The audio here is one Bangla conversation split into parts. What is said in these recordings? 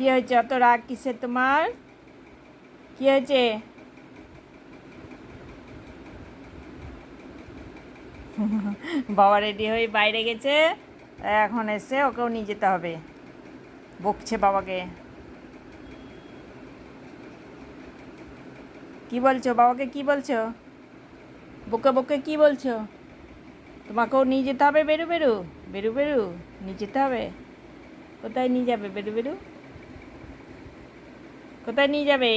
কি হয়েছে? অত রাগ কিসের তোমার? কি হয়েছে? বাবা রেডি হয়ে বাইরে গেছে। এখন এসে ওকেও নিয়ে যেতে হবে। বকছে বাবাকে। কি বলছো? বাবাকে কি বলছো? বকে বকে কি বলছো? তোমাকেও নিয়ে যেতে হবে বেরু বেরু। বেরু বেরু, নিয়ে যেতে হবে। কোথায় নিয়ে যাবে বেরু বেরু? কোথায় নিয়ে যাবে?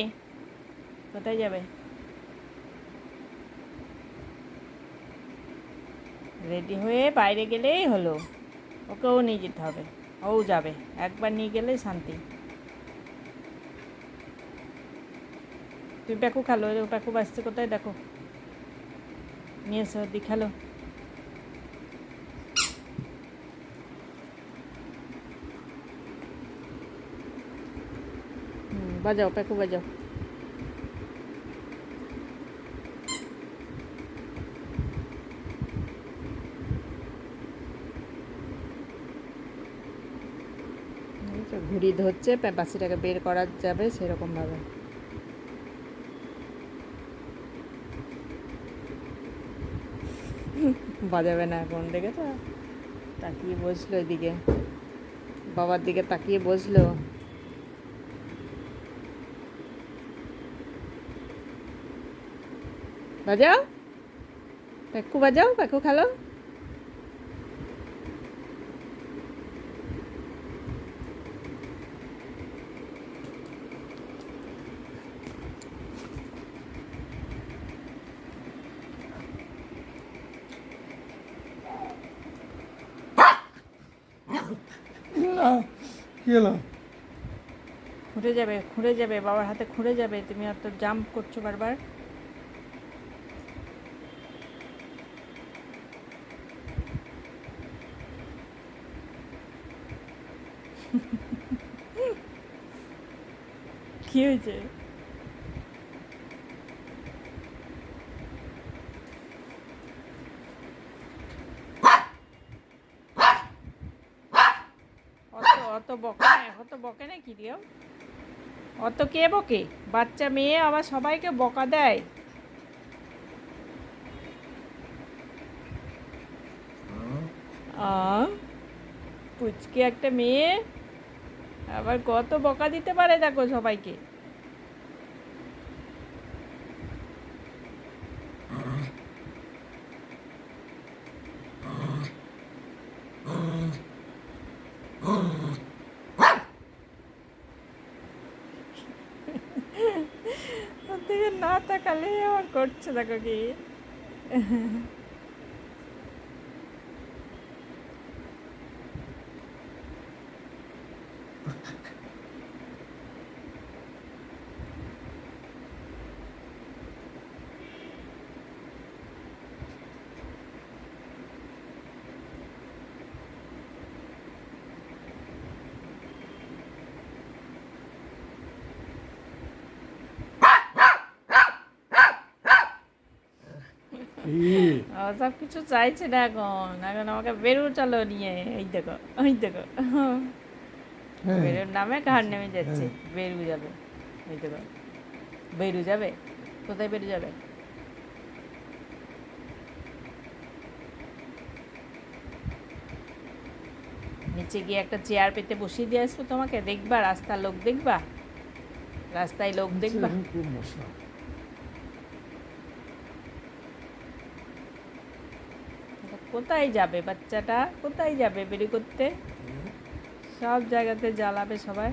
কোথায় যাবে? রেডি হয়ে বাইরে গেলেই হলো। ওকেও নিয়ে যেতে হবে। ও যাবে। একবার নিয়ে গেলে শান্তি। তুমি প্যাকু খালো প্যাকু বাসছে কোথায়? দেখো। নিয়ে এসো, দি, খেলো হুম, বাজাও, প্যাকু বাজাও। তো ঘুড়ি ধরছে বাসিটাকে বের করা যাবে সেরকমভাবে। বাজাবে না এখন, দেখেছ? তাকিয়ে বসল এদিকে। বাবার দিকে তাকিয়ে বসল। বাজাও? পেকু বাজাও? পেকু খেলো? না খুঁড়ে যাবে খুঁড়ে যাবে বাবার হাতে খুঁড়ে যাবে। তুমি অত জাম্প করছ বারবার। কি হয়েছে অত অত বকে বকে কি অত কে বকে? বাচ্চা মেয়ে আবার সবাইকে বকা দেয়। পুচকে একটা মেয়ে আবার কত বকা দিতে পারে দেখো সবাইকে। না তাকালে আমার করছে দেখো কি। সব কিছু চাইছে না এখন। এখন আমাকে বেরু চলো নিয়ে। এই দেখো ওই দেখো। হ্যাঁ। বেরুর নামে ঘাড় নেমে যাচ্ছে? বেরু যাবে। এই দেখো। বেরু যাবে? কোথায় বেরু যাবে? নিচে গিয়ে একটা চেয়ার পেতে বসিয়ে দিয়ে আসব তোমাকে। দেখবা রাস্তার লোক দেখবা? রাস্তায় লোক দেখবা এখন খুব মশলা কোথায় যাবে বাচ্চাটা? কোথায় যাবে বেরি করতে? সব জায়গাতে জ্বালাবে সবাই।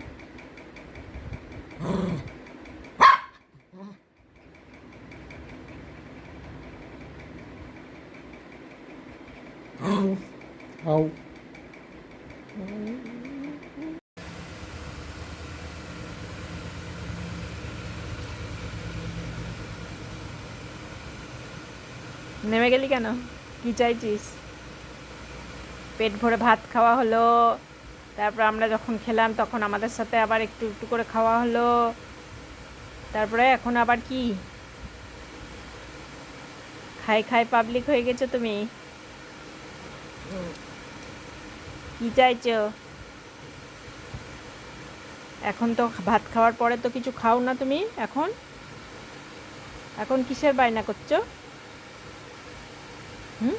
নেমে গেলি কেন? কি চাইছিস? পেট ভরে ভাত খাওয়া হলো, তারপর আমরা যখন খেলাম তখন আমাদের সাথে আবার একটু একটু করে খাওয়া হলো, তারপরে এখন আবার কি? খাই খাই পাবলিক হয়ে গেছো তুমি? কি চাইছো? এখন তো ভাত খাওয়ার পরে তো কিছু খাও না তুমি এখন? এখন কিসের বায়না করছ? হুম?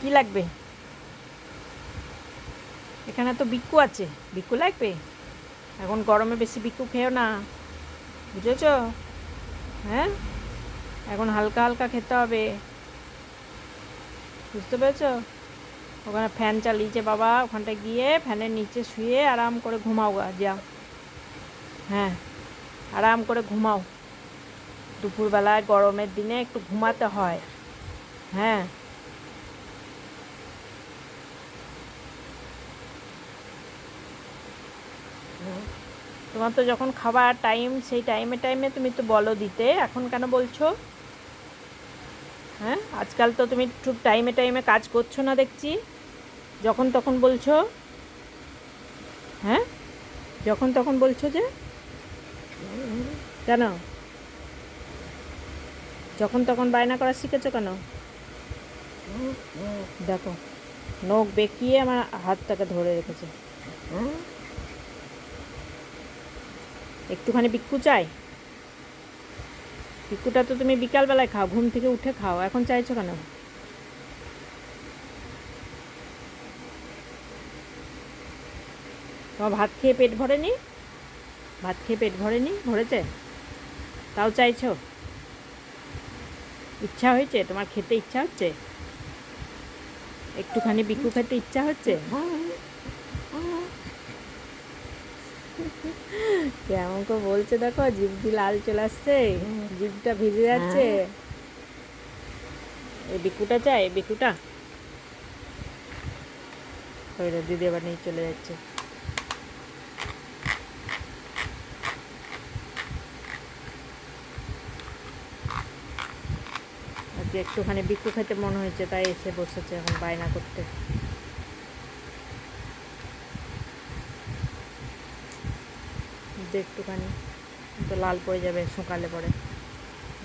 কি লাগবে? এখানে তো বিক্কু আছে। বিক্কু লাগবে? এখন গরমে বেশি বিক্কু খেও না। বুঝেছ? হ্যাঁ? এখন হালকা হালকা খেতে হবে। বুঝতে পেরেছ? ওখানে ফ্যান চালিয়েছে বাবা। ওখানটায় গিয়ে ফ্যানের নিচে শুয়ে আরাম করে ঘুমাও গা যাও হ্যাঁ আরাম করে ঘুমাও। দুপুরবেলায় গরমের দিনে একটু ঘুমাতে হয়। হ্যাঁ। তোমার তো যখন খাবার টাইম সেই টাইমে টাইমে তুমি তো বলো দিতে। এখন কেন বলছো? হ্যাঁ আজকাল তো তুমি ঠিক টাইমে টাইমে কাজ করছ না দেখছি। যখন তখন বলছো। হ্যাঁ? যখন তখন বলছো যে? কেন? যখন তখন বায়না করা শিখেছো কেন? দেখো, নখ বেঁকিয়ে আমার হাতটাকে ধরে রেখেছে। একটুখানি বিক্ষু চাই? বিক্ষুটা তো তুমি বিকালবেলায় খাও, ঘুম থেকে উঠে খাও, এখন চাইছো কেন? তোমার ভাত খেয়ে পেট ভরেনি? ভাত খেয়ে পেট ভরেনি? ভরেছে? তাও চাইছো? ইচ্ছা হয়েছে? তোমার খেতে ইচ্ছা হচ্ছে? একটুখানি বিক্ষু খেতে ইচ্ছা হচ্ছে? কেমন করে বলছে দেখো জিভটি লাল চলে আসছে জিভটা ভিজে যাচ্ছে। এই বিকুটা চাই বিকুটা ওই রে, দিদি আবার নিয়ে চলে যাচ্ছে। একটুখানি বিকু খেতে মনে হয়েছে, তাই এসে বসেছে এখন বায়না করতে। একটুখানি, তো লাল পড়ে যাবে সকালে পরে।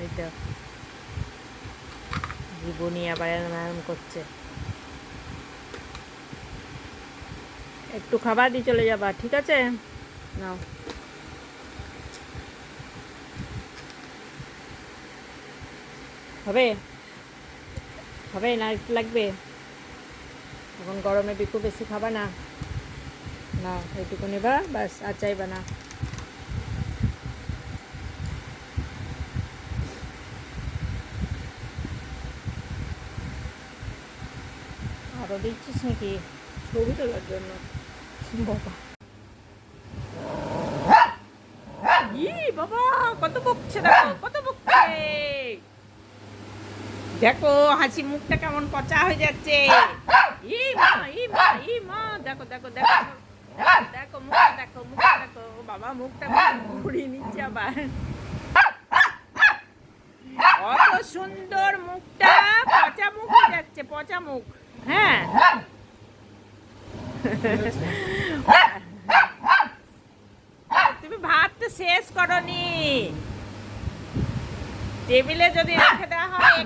এইটা জীবনী আবার এরম করছে। একটু খাবার দিয়ে চলে যাবা, ঠিক আছে? নাও। হবে? হবে না, একটু লাগবে? এখন গরমে বিকু বেশি খাবা না। না, এইটুকু নেবা বাস আর চাইবা না। আরও দিচ্ছিস নাকি? ছবি তোলার জন্য। বাবা। বাবা, কত বকছে দেখো, কত বকছে। দেখো, হাসি মুখটা কেমন পচা হয়ে যাচ্ছে। ই মা ই মা দেখো দেখো দেখো দেখো, মুখটা দেখো মুখটা দেখো বাবা, মুখটা ঘুরিয়ে নিচ্ছে সুন্দর মুখটা, পচা মুখ হয়ে যাচ্ছে, পচা মুখ হ্যাঁ। তুমি ভাত তো শেষ করনি। টেবিলে যদি রেখে দেওয়া হয়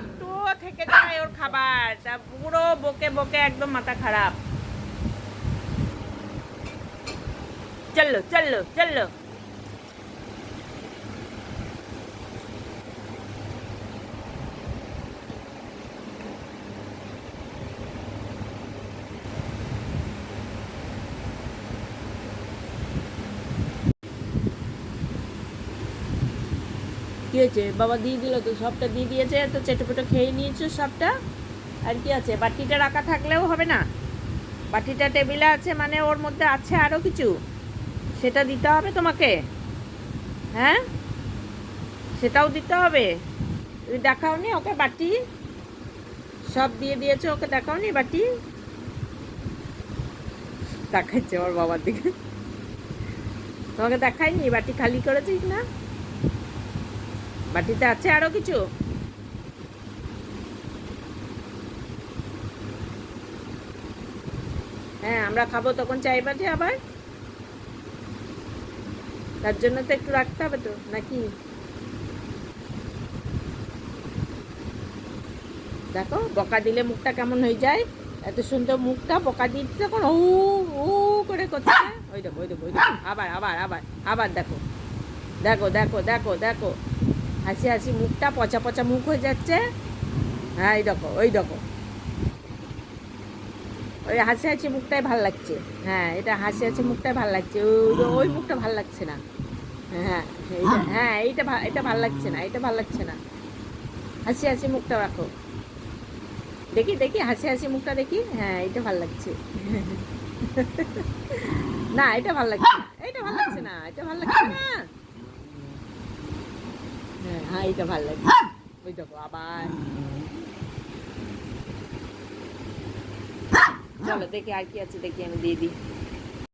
থেকে যায় ওর খাবার। তা পুরো বকে বকে একদম মাথা খারাপ। চলল চলল চলল কি হয়েছে বাবা দিয়ে দিল তো, সবটা দিয়ে দিয়েছে, তো চেটে পেটে খেয়ে নিয়েছো সবটা? আর কি আছে? বাটিটা রাখা থাকলেও হবে না? বাটিটা টেবিলে আছে মানে ওর মধ্যে আছে আরও কিছু? সেটা দিতে হবে তোমাকে? হ্যাঁ? সেটাও দিতে হবে? তুমি দেখাওনি ওকে বাটি? সব দিয়ে দিয়েছ ওকে দেখাওনি বাটি? দেখাচ্ছে ওর বাবার দিকে। তোমাকে দেখায়নি বাটি খালি করেছিস না? বাটিতে আছে আরও কিছু? হ্যাঁ আমরা খাব তখন চাইবা যে আবার? তার জন্য তো একটু রাখতে হবে তো, নাকি? দেখো, বকা দিলে মুখটা কেমন হয়ে যায়? এত সুন্দর মুখটা, বকা দিচ্ছে তখন ও ও করে করছে। ওই দেখো ওই দেখো ওই দেখো, আবার আবার আবার আবার দেখো। দেখো দেখো দেখো দেখো। হাসি হাসি মুখটা পচা পচা মুখ হয়ে যাচ্ছে। হ্যাঁ এই দেখো ওই দেখো। ওই হাসি হাসি মুখটাই ভালো লাগছে। হ্যাঁ এটা হাসি হাসি মুখটাই ভালো লাগছে। ওই- ওই মুখটা ভালো লাগছে না। হ্যাঁ এইটা হ্যাঁ। এইটা এটা ভালো লাগছে না এটা ভালো লাগছে না। হাসি হাসি মুখটা রাখো। দেখি দেখি হাসি হাসি মুখটা দেখি। হ্যাঁ এটা ভালো লাগছে। না এটা ভালো লাগছে না এটা ভালো লাগছে না এটা ভালো লাগছে না। হ্যাঁ এইটা ভালো লাগে। লাগছে ওই দেখো আবার। চলো দেখি আর কি আছে দেখি আমি দিয়ে দিই।